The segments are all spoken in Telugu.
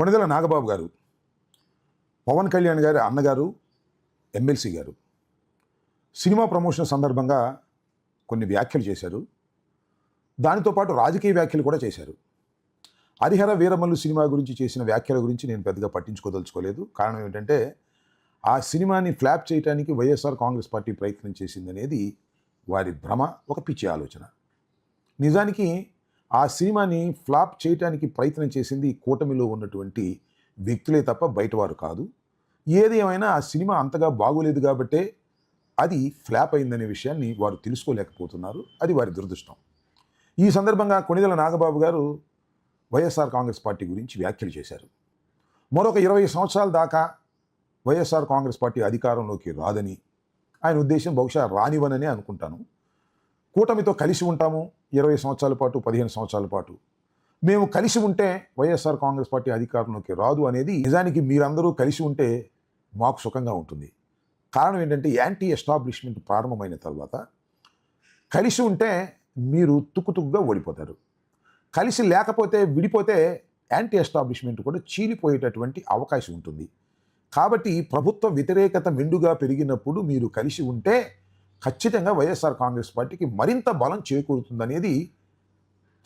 కొణిదెల నాగబాబు గారు పవన్ కళ్యాణ్ గారి అన్నగారు ఎమ్మెల్సీ గారు. సినిమా ప్రమోషన్ సందర్భంగా కొన్ని వ్యాఖ్యలు చేశారు. దానితో పాటు రాజకీయ వ్యాఖ్యలు కూడా చేశారు. హరిహర వీరమల్లు సినిమా గురించి చేసిన వ్యాఖ్యల గురించి నేను పెద్దగా పట్టించుకోదలుచుకోలేదు. కారణం ఏంటంటే ఆ సినిమాని ఫ్లాప్ చేయడానికి వైఎస్ఆర్ కాంగ్రెస్ పార్టీ ప్రయత్నం చేసిందనేది వారి భ్రమ ఒక పిచ్చి ఆలోచన. నిజానికి ఆ సినిమాని ఫ్లాప్ చేయడానికి ప్రయత్నం చేసింది కూటమిలో ఉన్నటువంటి వ్యక్తులే తప్ప బయటవారు కాదు. ఏది ఏమైనా ఆ సినిమా అంతగా బాగోలేదు కాబట్టే అది ఫ్లాప్ అయిందనే విషయాన్ని వారు తెలుసుకోలేకపోతున్నారు. అది వారి దురదృష్టం. ఈ సందర్భంగా కొణిదెల నాగబాబు గారు వైఎస్ఆర్ కాంగ్రెస్ పార్టీ గురించి వ్యాఖ్యలు చేశారు. మరొక ఇరవై సంవత్సరాల దాకా వైఎస్ఆర్ కాంగ్రెస్ పార్టీ అధికారంలోకి రాదని ఆయన ఉద్దేశం బహుశా రానివననే అనుకుంటాను. కూటమితో కలిసి ఉంటాము ఇరవై సంవత్సరాల పాటు పదిహేను సంవత్సరాల పాటు. మేము కలిసి ఉంటే వైఎస్ఆర్ కాంగ్రెస్ పార్టీ అధికారంలోకి రాదు అనేది నిజానికి మీరందరూ కలిసి ఉంటే మాకు సుఖంగా ఉంటుంది. కారణం ఏంటంటే యాంటీ ఎస్టాబ్లిష్మెంట్ ప్రారంభమైన తర్వాత కలిసి ఉంటే మీరు తుక్కుతుక్కుగా ఓడిపోతారు. కలిసి లేకపోతే విడిపోతే యాంటీ ఎస్టాబ్లిష్మెంట్ కూడా చీలిపోయేటటువంటి అవకాశం ఉంటుంది. కాబట్టి ప్రభుత్వ వ్యతిరేకత మెండుగా పెరిగినప్పుడు మీరు కలిసి ఉంటే ఖచ్చితంగా వైఎస్ఆర్ కాంగ్రెస్ పార్టీకి మరింత బలం చేకూరుతుందనేది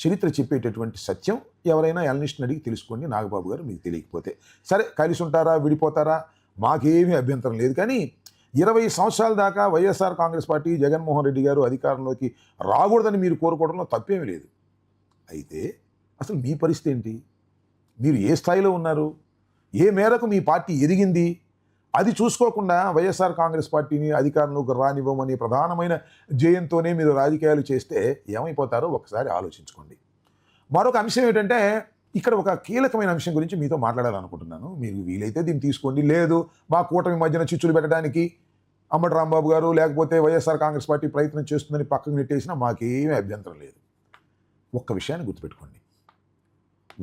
చరిత్ర చెప్పేటటువంటి సత్యం. ఎవరైనా ఎలనిస్ట్ని అడిగి తెలుసుకోండి నాగబాబు గారు మీకు తెలియకపోతే. సరే కలిసి ఉంటారా విడిపోతారా? మాకేమీ అభ్యంతరం లేదు. కానీ ఇరవై సంవత్సరాల దాకా Y S R Congress party Jaganmohan Reddy garu అధికారంలోకి రాకూడదని మీరు కోరుకోవడంలో తప్పేమీ లేదు. అయితే అసలు మీ పరిస్థితి ఏంటి? మీరు ఏ స్థాయిలో ఉన్నారు? ఏ మేరకు మీ పార్టీ ఎదిగింది? అది చూసుకోకుండా వైఎస్ఆర్ కాంగ్రెస్ పార్టీని అధికారంలోకి రానివ్వమని ప్రధానమైన జయంతోనే మీరు రాజకీయాలు చేస్తే ఏమైపోతారో ఒకసారి ఆలోచించుకోండి. మరొక అంశం ఏంటంటే ఇక్కడ ఒక కీలకమైన అంశం గురించి మీతో మాట్లాడాలనుకుంటున్నాను. మీరు వీలైతే దీన్ని తీసుకోండి. లేదు మా కూటమి మధ్యన చిచ్చులు పెట్టడానికి అమ్మటి రాంబాబు గారు లేకపోతే వైఎస్ఆర్ కాంగ్రెస్ పార్టీ ప్రయత్నం చేస్తుందని పక్కకు నెట్టేసినా మాకేమీ అభ్యంతరం లేదు. ఒక్క విషయాన్ని గుర్తుపెట్టుకోండి.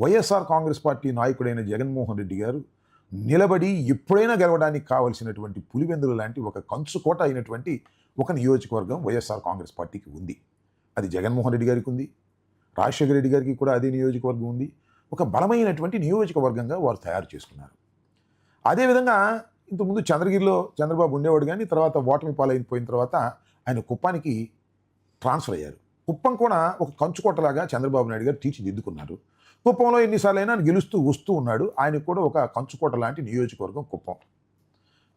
వైఎస్ఆర్ కాంగ్రెస్ పార్టీ నాయకుడైన జగన్మోహన్ రెడ్డి గారు నిలబడి ఎప్పుడైనా గెలవడానికి కావలసినటువంటి పులివెందులు లాంటి ఒక కంచుకోట అయినటువంటి ఒక నియోజకవర్గం వైఎస్ఆర్ కాంగ్రెస్ పార్టీకి ఉంది. అది జగన్మోహన్ రెడ్డి గారికి ఉంది. రాజశేఖర రెడ్డి గారికి కూడా అదే నియోజకవర్గం ఉంది. ఒక బలమైనటువంటి నియోజకవర్గంగా వారు తయారు చేసుకున్నారు. అదేవిధంగా ఇంతకుముందు చంద్రగిరిలో చంద్రబాబు ఉండేవాడు కానీ తర్వాత ఓటమి పాలైపోయిన తర్వాత ఆయన కుప్పానికి ట్రాన్స్ఫర్ అయ్యారు. కుప్పం కూడా ఒక కంచుకోటలాగా చంద్రబాబు నాయుడు గారు తీర్చిదిద్దుకున్నారు. కుప్పంలో ఎన్నిసార్లు అయినా ఆయన గెలుస్తూ వస్తూ ఉన్నాడు. ఆయనకు కూడా ఒక కంచుకోట లాంటి నియోజకవర్గం కుప్పం.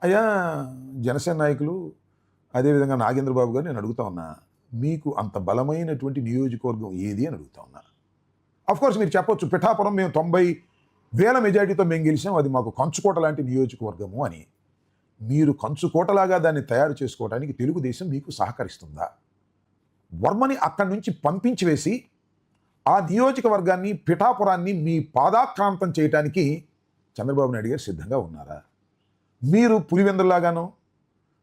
అయ్యా జనసేన నాయకులు అదేవిధంగా నాగేంద్రబాబు గారు నేను అడుగుతా ఉన్నా మీకు అంత బలమైనటువంటి నియోజకవర్గం ఏది అని అడుగుతా ఉన్నా. కోర్స్ మీరు చెప్పొచ్చు పిఠాపురం మేము తొంభై వేల మెజార్టీతో మేము గెలిచాం అది మాకు కంచుకోట లాంటి నియోజకవర్గము అని. మీరు కంచుకోటలాగా దాన్ని తయారు చేసుకోవడానికి తెలుగుదేశం మీకు సహకరిస్తుందా? వర్మని అక్కడి నుంచి పంపించి వేసి ఆ నియోజకవర్గాన్ని పిఠాపురాన్ని మీ పాదాక్రాంతం చేయడానికి చంద్రబాబు నాయుడు గారు సిద్ధంగా ఉన్నారా? మీరు పులివెందులాగాను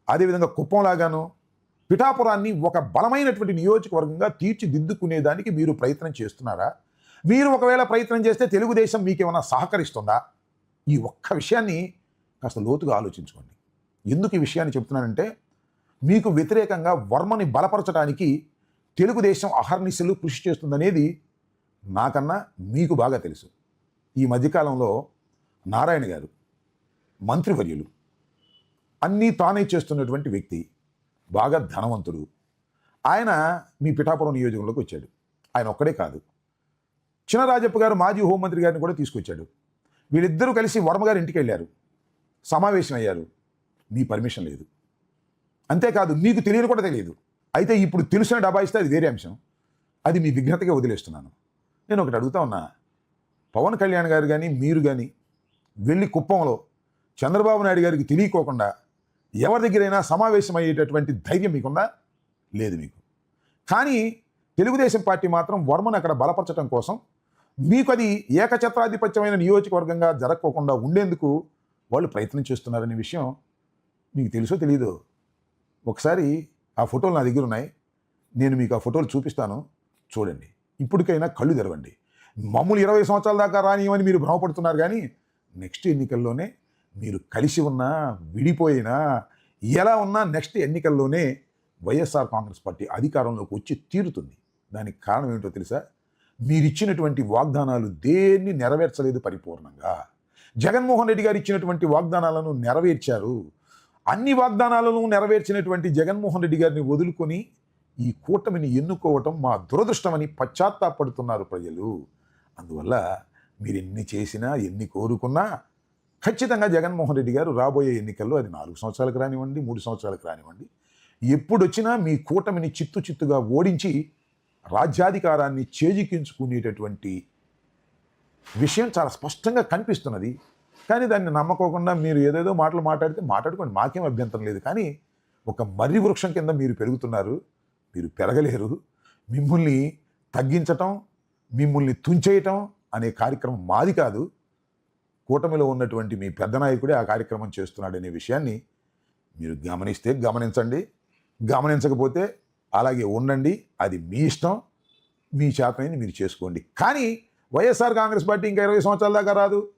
అదేవిధంగా కుప్పంలాగాను పిఠాపురాన్ని ఒక బలమైనటువంటి నియోజకవర్గంగా తీర్చిదిద్దుకునేదానికి మీరు ప్రయత్నం చేస్తున్నారా? మీరు ఒకవేళ ప్రయత్నం చేస్తే తెలుగుదేశం మీకేమైనా సహకరిస్తుందా? ఈ ఒక్క విషయాన్ని కాస్త లోతుగా ఆలోచించుకోండి. ఎందుకు ఈ విషయాన్ని చెప్తున్నానంటే మీకు వ్యతిరేకంగా వర్మని బలపరచడానికి తెలుగుదేశం అహర్నిశలు కృషి చేస్తుందనేది నాకన్నా మీకు బాగా తెలుసు. ఈ మధ్యకాలంలో నారాయణ గారు మంత్రివర్యులు. అన్నీ తానే చేస్తున్నటువంటి వ్యక్తి బాగా ధనవంతుడు. ఆయన మీ పిఠాపురం నియోజకంలోకి వచ్చాడు. ఆయన ఒక్కడే కాదు. చినరాజప్ప గారు మాజీ హోంమంత్రి గారిని కూడా తీసుకొచ్చాడు. వీళ్ళిద్దరూ కలిసి వర్మగారి ఇంటికి వెళ్ళారు. సమావేశం అయ్యారు. మీ పర్మిషన్ లేదు. అంతేకాదు మీకు తెలియని కూడా తెలియదు. అయితే ఇప్పుడు తెలిసిన డబ్బా ఇస్తే అది వేరే అంశం. అది మీ విఘ్నతగా వదిలేస్తున్నాను. నేను ఒకటి అడుగుతా ఉన్నా. పవన్ కళ్యాణ్ గారు కానీ మీరు కానీ వెళ్ళి కుప్పంలో చంద్రబాబు నాయుడు గారికి తెలియకోకుండా ఎవరి దగ్గరైనా సమావేశం అయ్యేటటువంటి ధైర్యం మీకుందా? లేదు మీకు. కానీ తెలుగుదేశం పార్టీ మాత్రం వర్మను అక్కడ బలపరచడం కోసం మీకు అది ఏకఛత్రాధిపత్యమైన నియోజకవర్గంగా జరగకోకుండా ఉండేందుకు వాళ్ళు ప్రయత్నం చేస్తున్నారనే విషయం మీకు తెలుసో తెలీదు? ఒకసారి ఆ ఫోటోలు నా దగ్గర ఉన్నాయి. నేను మీకు ఆ ఫోటోలు చూపిస్తాను. చూడండి. ఇప్పటికైనా కళ్ళు తెరవండి. మామూలు ఇరవై సంవత్సరాల దాకా రానియమని మీరు భ్రమపడుతున్నారు కానీ నెక్స్ట్ ఎన్నికల్లోనే మీరు కలిసి ఉన్నా విడిపోయినా ఎలా ఉన్నా నెక్స్ట్ ఎన్నికల్లోనే వైఎస్ఆర్ కాంగ్రెస్ పార్టీ అధికారంలోకి వచ్చి తీరుతుంది. దానికి కారణం ఏంటో తెలుసా? మీరు ఇచ్చినటువంటి వాగ్దానాలు దేన్ని నెరవేర్చలేదు పరిపూర్ణంగా? జగన్మోహన్ రెడ్డి గారు ఇచ్చినటువంటి వాగ్దానాలను నెరవేర్చారు. అన్ని వాగ్దానాలను నెరవేర్చినటువంటి జగన్మోహన్ రెడ్డి గారిని వదులుకొని ఈ కూటమిని ఎన్నుకోవటం మా దురదృష్టమని పశ్చాత్తాపడుతున్నారు ప్రజలు. అందువల్ల మీరు ఎన్ని చేసినా ఎన్ని కోరుకున్నా ఖచ్చితంగా జగన్మోహన్ రెడ్డి గారు రాబోయే ఎన్నికల్లో అది నాలుగు సంవత్సరాలకు రానివ్వండి మూడు సంవత్సరాలకు రానివ్వండి. ఎప్పుడొచ్చినా మీ కూటమిని చిత్తు చిత్తుగా ఓడించి రాజ్యాధికారాన్ని చేజిక్కించుకునేటటువంటి విషయం చాలా స్పష్టంగా కనిపిస్తున్నది. కానీ దాన్ని నమ్మకోకుండా మీరు ఏదేదో మాటలు మాట్లాడితే మాట్లాడుకోండి మాకేం అభ్యంతరం లేదు. కానీ ఒక మర్రి వృక్షం కింద మీరు పెరుగుతున్నారు. మీరు పెరగలేరు. మిమ్మల్ని తగ్గించటం మిమ్మల్ని తుంచేయటం అనే కార్యక్రమం మాది కాదు. కూటమిలో ఉన్నటువంటి మీ పెద్ద నాయకుడే ఆ కార్యక్రమం చేస్తున్నాడనే విషయాన్ని మీరు గమనిస్తే గమనించండి. గమనించకపోతే అలాగే ఉండండి. అది మీ ఇష్టం. మీ చేతనైంది మీరు చేసుకోండి. కానీ వైఎస్ఆర్ కాంగ్రెస్ పార్టీ ఇంకా ఇరవై సంవత్సరాల దాకా రాదు.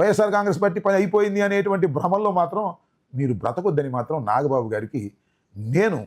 వైఎస్ఆర్ కాంగ్రెస్ పార్టీ పని అయిపోయింది అనేటువంటి భ్రమల్లో మాత్రం మీరు బ్రతకొద్దని మాత్రం నాగబాబు గారికి నేను